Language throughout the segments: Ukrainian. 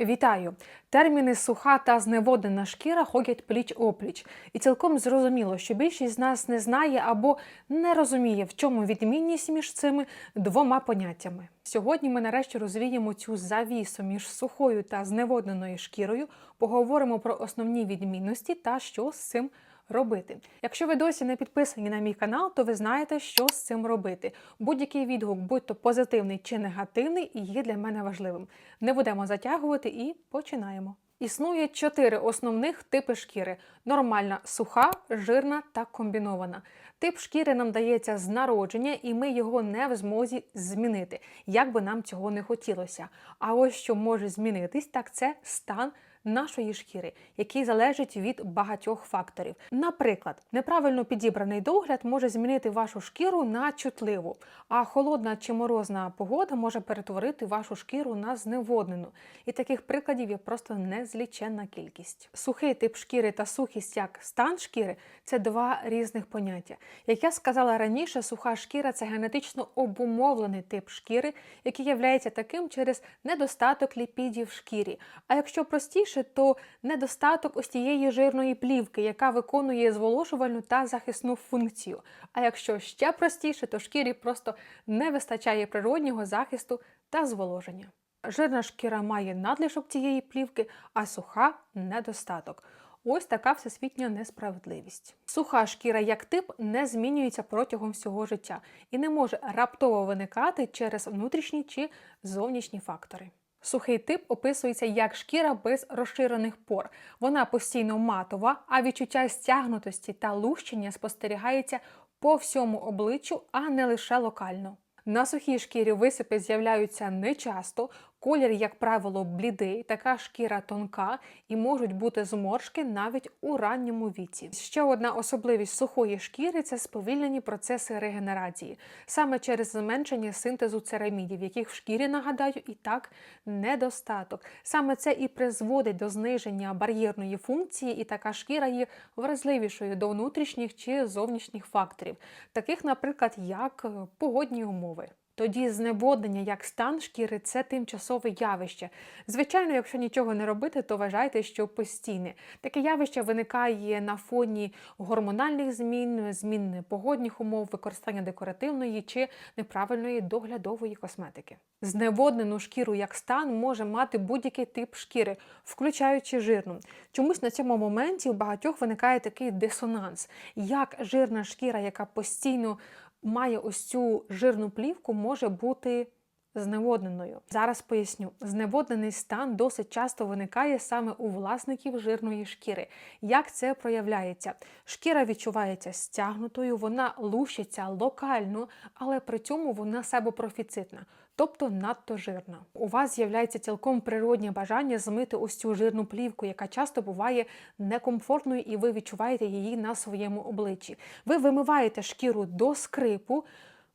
Вітаю! Терміни суха та зневоднена шкіра ходять пліч опліч, і цілком зрозуміло, що більшість з нас не знає або не розуміє, в чому відмінність між цими двома поняттями. Сьогодні ми нарешті розвіємо цю завісу між сухою та зневодненою шкірою, поговоримо про основні відмінності та що з цим робити. Якщо ви досі не підписані на мій канал, то ви знаєте, що з цим робити. Будь-який відгук, будь то позитивний чи негативний, є для мене важливим. Не будемо затягувати і починаємо. Існує чотири основних типи шкіри: нормальна, суха, жирна та комбінована. Тип шкіри нам дається з народження, і ми його не в змозі змінити, як би нам цього не хотілося. А ось що може змінитись, так це стан нашої шкіри, який залежить від багатьох факторів. Наприклад, неправильно підібраний догляд може змінити вашу шкіру на чутливу, а холодна чи морозна погода може перетворити вашу шкіру на зневоднену. І таких прикладів є просто незліченна кількість. Сухий тип шкіри та сухість як стан шкіри це два різних поняття. Як я сказала раніше, суха шкіра це генетично обумовлений тип шкіри, який є таким через недостаток ліпідів в шкірі. А якщо простіше, то недостаток ось тієї жирної плівки, яка виконує зволожувальну та захисну функцію. А якщо ще простіше, то шкірі просто не вистачає природнього захисту та зволоження. Жирна шкіра має надлишок цієї плівки, а суха недостаток. Ось така всесвітня несправедливість. Суха шкіра як тип не змінюється протягом всього життя і не може раптово виникати через внутрішні чи зовнішні фактори. Сухий тип описується як шкіра без розширених пор. Вона постійно матова, а відчуття стягнутості та лущення спостерігається по всьому обличчю, а не лише локально. На сухій шкірі висипи з'являються нечасто, колір, як правило, блідий, така шкіра тонка і можуть бути зморшки навіть у ранньому віці. Ще одна особливість сухої шкіри це сповільнені процеси регенерації, саме через зменшення синтезу церамідів, яких в шкірі, нагадаю, і так недостаток. Саме це і призводить до зниження бар'єрної функції, і така шкіра є вразливішою до внутрішніх чи зовнішніх факторів, таких, наприклад, як погодні умови. Тоді зневоднення як стан шкіри це тимчасове явище. Звичайно, якщо нічого не робити, то вважайте, що постійне. Таке явище виникає на фоні гормональних змін, змін погодних умов, використання декоративної чи неправильної доглядової косметики. Зневоднену шкіру як стан може мати будь-який тип шкіри, включаючи жирну. Чомусь на цьому моменті у багатьох виникає такий дисонанс, як жирна шкіра, яка постійно має ось цю жирну плівку, може бути зневодненою. Зараз поясню, зневоднений стан досить часто виникає саме у власників жирної шкіри. Як це проявляється? Шкіра відчувається стягнутою, вона лущиться локально, але при цьому вона себопрофіцитна. Тобто надто жирна. У вас з'являється цілком природнє бажання змити ось цю жирну плівку, яка часто буває некомфортною, і ви відчуваєте її на своєму обличчі. Ви вимиваєте шкіру до скрипу.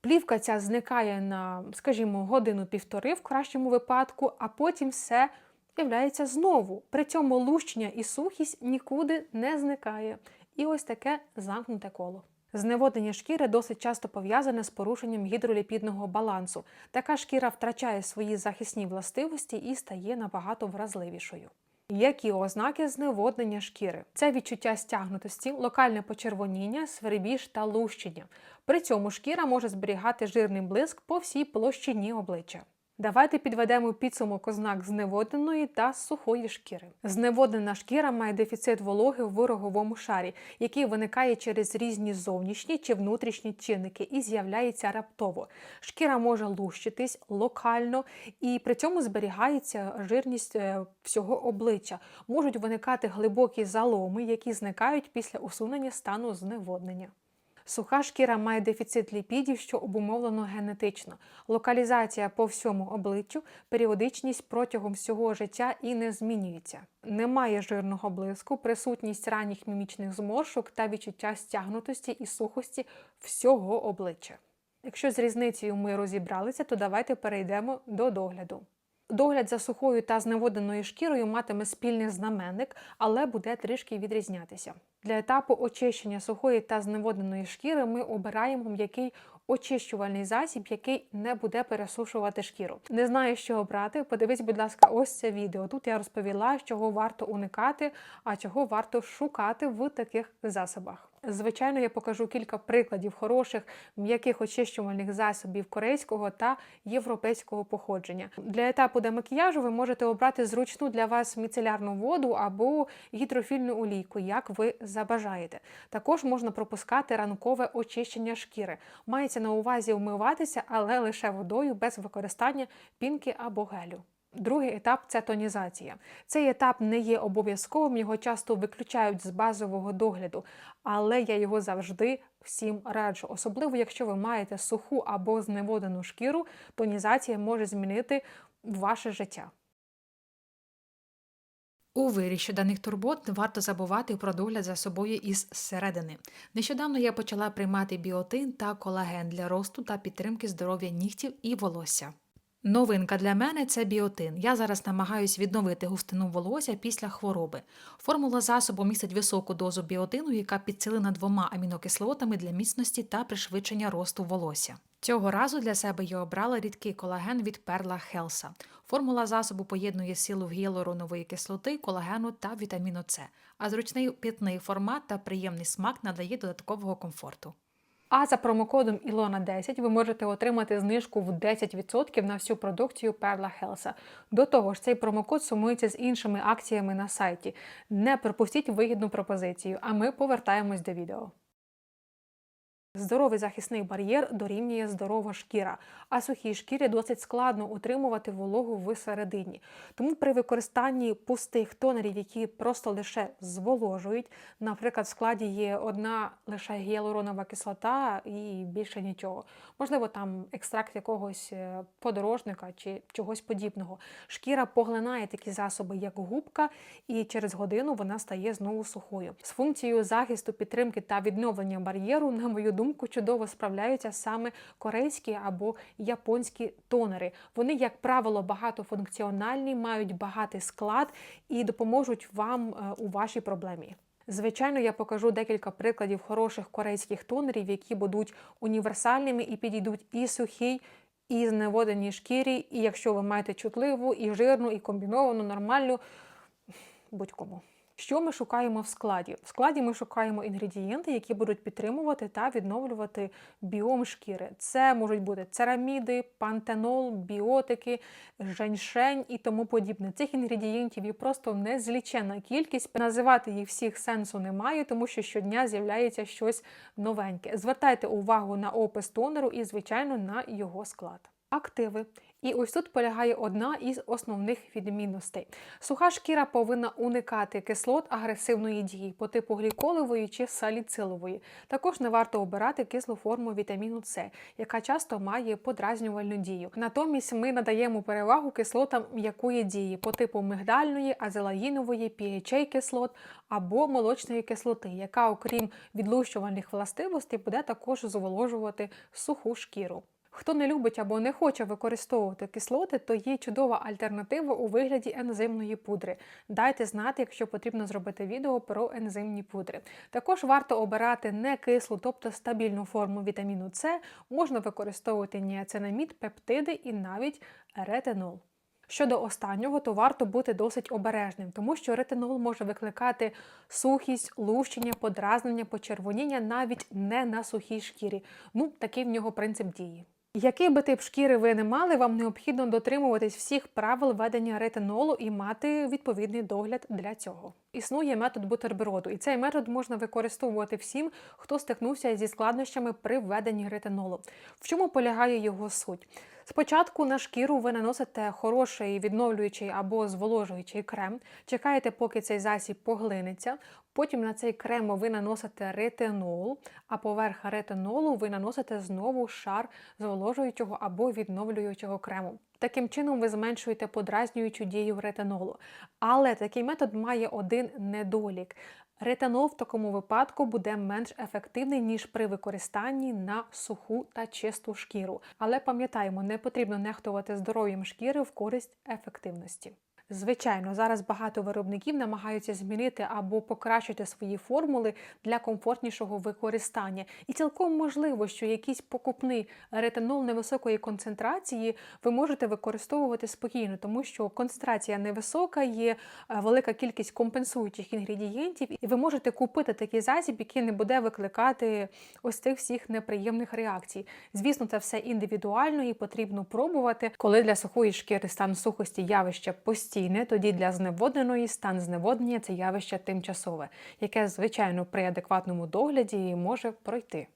Плівка ця зникає на, скажімо, годину-півтори в кращому випадку, а потім все з'являється знову. При цьому лущення і сухість нікуди не зникає. І ось таке замкнуте коло. Зневоднення шкіри досить часто пов'язане з порушенням гідроліпідного балансу. Така шкіра втрачає свої захисні властивості і стає набагато вразливішою. Які ознаки зневоднення шкіри? Це відчуття стягнутості, локальне почервоніння, свербіж та лущення. При цьому шкіра може зберігати жирний блиск по всій площині обличчя. Давайте підведемо підсумок ознак зневодненої та сухої шкіри. Зневоднена шкіра має дефіцит вологи в роговому шарі, який виникає через різні зовнішні чи внутрішні чинники і з'являється раптово. Шкіра може лущитись локально і при цьому зберігається жирність е, всього обличчя. Можуть виникати глибокі заломи, які зникають після усунення стану зневоднення. Суха шкіра має дефіцит ліпідів, що обумовлено генетично, локалізація по всьому обличчю, періодичність протягом всього життя і не змінюється. Немає жирного блиску, присутність ранніх мімічних зморшок та відчуття стягнутості і сухості всього обличчя. Якщо з різницею ми розібралися, то давайте перейдемо до догляду. Догляд за сухою та зневоденою шкірою матиме спільний знаменник, але буде трішки відрізнятися. Для етапу очищення сухої та зневоденої шкіри ми обираємо м'який очищувальний засіб, який не буде пересушувати шкіру. Не знаю, що обрати. Подивись, будь ласка, ось це відео. Тут я розповіла, чого варто уникати, а чого варто шукати в таких засобах. Звичайно, я покажу кілька прикладів хороших м'яких очищувальних засобів корейського та європейського походження. Для етапу демакіяжу ви можете обрати зручну для вас міцелярну воду або гідрофільну олійку, як ви забажаєте. Також можна пропускати ранкове очищення шкіри. Мається на увазі вмиватися, але лише водою без використання пінки або гелю. Другий етап це тонізація. Цей етап не є обов'язковим, його часто виключають з базового догляду, але я його завжди всім раджу. Особливо, якщо ви маєте суху або зневодену шкіру, тонізація може змінити ваше життя. У виріші даних турбот не варто забувати про догляд за собою із середини. Нещодавно я почала приймати біотин та колаген для росту та підтримки здоров'я нігтів і волосся. Новинка для мене це біотин. Я зараз намагаюсь відновити густину волосся після хвороби. Формула засобу містить високу дозу біотину, яка підсилена двома амінокислотами для міцності та пришвидшення росту волосся. Цього разу для себе я обрала рідкий колаген від Перла Хелса. Формула засобу поєднує силу гіалуронової кислоти, колагену та вітаміну С, а зручний питний формат та приємний смак надає додаткового комфорту. А за промокодом Ілона 10 ви можете отримати знижку в 10% на всю продукцію Перла Хелса. До того ж, цей промокод сумується з іншими акціями на сайті. Не пропустіть вигідну пропозицію, а ми повертаємось до відео. Здоровий захисний бар'єр дорівнює здорова шкіра, а сухій шкірі досить складно утримувати вологу всередині. Тому при використанні пустих тонерів, які просто лише зволожують, наприклад, в складі є одна лише гіалуронова кислота і більше нічого. Можливо, там екстракт якогось е, подорожника чи чогось подібного. Шкіра поглинає такі засоби, як губка, і через годину вона стає знову сухою. З функцією захисту, підтримки та відновлення бар'єру, на мою думку, чудово справляються саме корейські або японські тонери. Вони, як правило, багатофункціональні, мають багатий склад і допоможуть вам е, у вашій проблемі. Звичайно, я покажу декілька прикладів хороших корейських тонерів, які будуть універсальними і підійдуть і сухій, і зневоденій шкірі, і якщо ви маєте чутливу, і жирну, і комбіновану, нормальну, будь-кому. Що ми шукаємо в складі? В складі ми шукаємо інгредієнти, які будуть підтримувати та відновлювати біом шкіри. Це можуть бути цераміди, пантенол, біотики, женьшень і тому подібне. Цих інгредієнтів є просто незлічена кількість. Називати їх всіх сенсу немає, тому що щодня з'являється щось новеньке. Звертайте увагу на опис тонеру і, звичайно, на його склад. Активи. І ось тут полягає одна із основних відмінностей. Суха шкіра повинна уникати кислот агресивної дії по типу гліколової чи саліцилової. Також не варто обирати кислу форму вітаміну С, яка часто має подразнювальну дію. Натомість ми надаємо перевагу кислотам м'якої дії по типу мигдальної, азелаїнової, PHA кислот або молочної кислоти, яка, окрім відлущувальних властивостей, буде також зволожувати суху шкіру. Хто не любить або не хоче використовувати кислоти, то є чудова альтернатива у вигляді ензимної пудри. Дайте знати, якщо потрібно зробити відео про ензимні пудри. Також варто обирати не кислу, тобто стабільну форму вітаміну С, можна використовувати ніацинамід, пептиди і навіть ретинол. Щодо останнього, то варто бути досить обережним, тому що ретинол може викликати сухість, лущення, подразнення, почервоніння навіть не на сухій шкірі. Ну, такий в нього принцип дії. Який би тип шкіри ви не мали, вам необхідно дотримуватись всіх правил ведення ретинолу і мати відповідний догляд для цього. Існує метод бутерброду, і цей метод можна використовувати всім, хто стикнувся зі складнощами при введенні ретинолу. В чому полягає його суть? Спочатку на шкіру ви наносите хороший відновлюючий або зволожуючий крем, чекаєте, поки цей засіб поглинеться. Потім на цей крем ви наносите ретинол, а поверх ретинолу ви наносите знову шар зволожуючого або відновлюючого крему. Таким чином ви зменшуєте подразнюючу дію ретинолу. Але такий метод має один недолік. Ретинол в такому випадку буде менш ефективний, ніж при використанні на суху та чисту шкіру. Але пам'ятаємо, не потрібно нехтувати здоров'ям шкіри в користь ефективності. Звичайно, зараз багато виробників намагаються змінити або покращити свої формули для комфортнішого використання. І цілком можливо, що якийсь покупний ретинол невисокої концентрації ви можете використовувати спокійно, тому що концентрація невисока, є е, велика кількість компенсуючих інгредієнтів, і ви можете купити такий засіб, який не буде викликати ось цих всіх неприємних реакцій. Звісно, це все індивідуально і потрібно пробувати. Коли для сухої шкіри стан сухості явище постійне, тоді для зневодненої стан зневоднення це явище тимчасове, яке, звичайно, при адекватному догляді може пройти.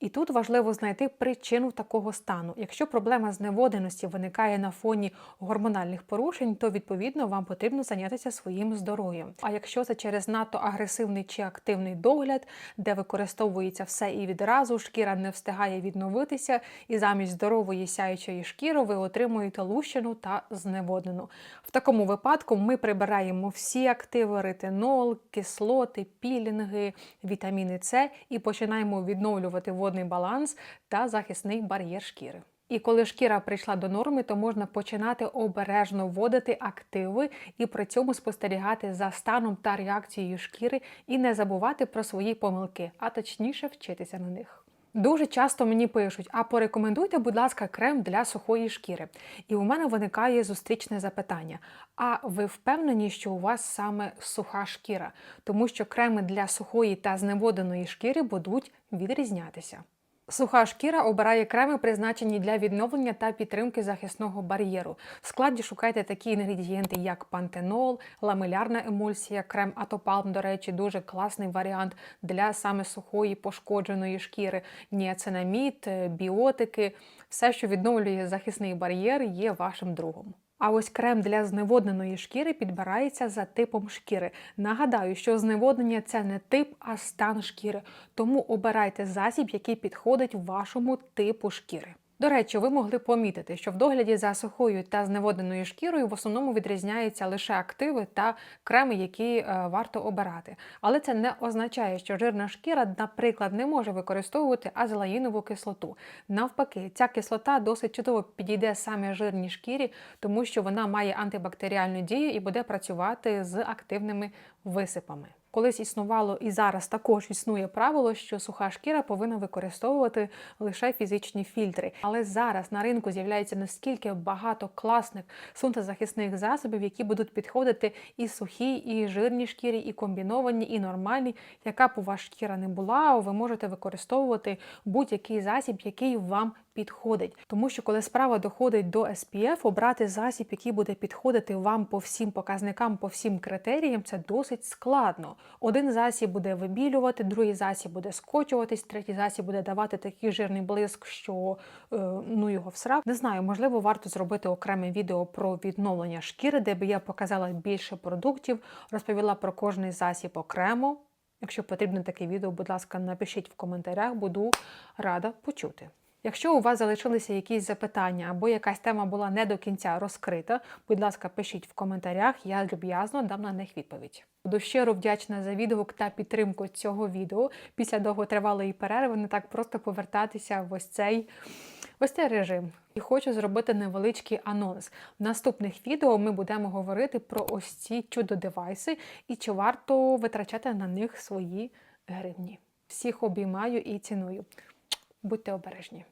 І тут важливо знайти причину такого стану. Якщо проблема зневоденості виникає на фоні гормональних порушень, то відповідно вам потрібно зайнятися своїм здоров'ям. А якщо це через надто агресивний чи активний догляд, де використовується все і відразу, шкіра не встигає відновитися, і замість здорової сяючої шкіри ви отримуєте лущену та зневоднену. В такому випадку ми прибираємо всі активи, ретинол, кислоти, пілінги, вітаміни С і починаємо відновлювати водний баланс та захисний бар'єр шкіри. І коли шкіра прийшла до норми, то можна починати обережно вводити активи і при цьому спостерігати за станом та реакцією шкіри і не забувати про свої помилки, а точніше вчитися на них. Дуже часто мені пишуть: а порекомендуйте, будь ласка, крем для сухої шкіри. І у мене виникає зустрічне запитання: а ви впевнені, що у вас саме суха шкіра? Тому що креми для сухої та зневоденої шкіри будуть відрізнятися. Суха шкіра обирає креми, призначені для відновлення та підтримки захисного бар'єру. В складі шукайте такі інгредієнти, як пантенол, ламелярна емульсія, крем Атопалм, до речі, дуже класний варіант для саме сухої пошкодженої шкіри, ніацинамід, е, біотики. Все, що відновлює захисний бар'єр, є вашим другом. А ось крем для зневодненої шкіри підбирається за типом шкіри. Нагадаю, що зневоднення це не тип, а стан шкіри. Тому обирайте засіб, який підходить вашому типу шкіри. До речі, ви могли помітити, що в догляді за сухою та зневодненою шкірою в основному відрізняються лише активи та креми, які е, варто обирати. Але це не означає, що жирна шкіра, наприклад, не може використовувати азелаїнову кислоту. Навпаки, ця кислота досить чудово підійде саме жирній шкірі, тому що вона має антибактеріальну дію і буде працювати з активними висипами. Колись існувало і зараз також існує правило, що суха шкіра повинна використовувати лише фізичні фільтри. Але зараз на ринку з'являється наскільки багато класних сонцезахисних засобів, які будуть підходити і сухій, і жирній шкірі, і комбіновані, і нормальні. Яка б у вас шкіра не була, ви можете використовувати будь-який засіб, який вам підходить. Тому що коли справа доходить до SPF, обрати засіб, який буде підходити вам по всім показникам, по всім критеріям, це досить складно. Один засіб буде вибілювати, другий засіб буде скочуватись, третій засіб буде давати такий жирний блиск, що е, ну його всрав. Не знаю, можливо, варто зробити окреме відео про відновлення шкіри, де би я показала більше продуктів, розповіла про кожний засіб окремо. Якщо потрібно таке відео, будь ласка, напишіть в коментарях, буду рада почути. Якщо у вас залишилися якісь запитання або якась тема була не до кінця розкрита, будь ласка, пишіть в коментарях, я люб'язно дам на них відповідь. Буду щиро вдячна за відгук та підтримку цього відео. Після довготривалої перерви не так просто повертатися в ось цей ось цей режим. І хочу зробити невеличкий анонс. В наступних відео ми будемо говорити про ось ці чудо-девайси і чи варто витрачати на них свої гривні. Всіх обіймаю і ціную. Будьте обережні.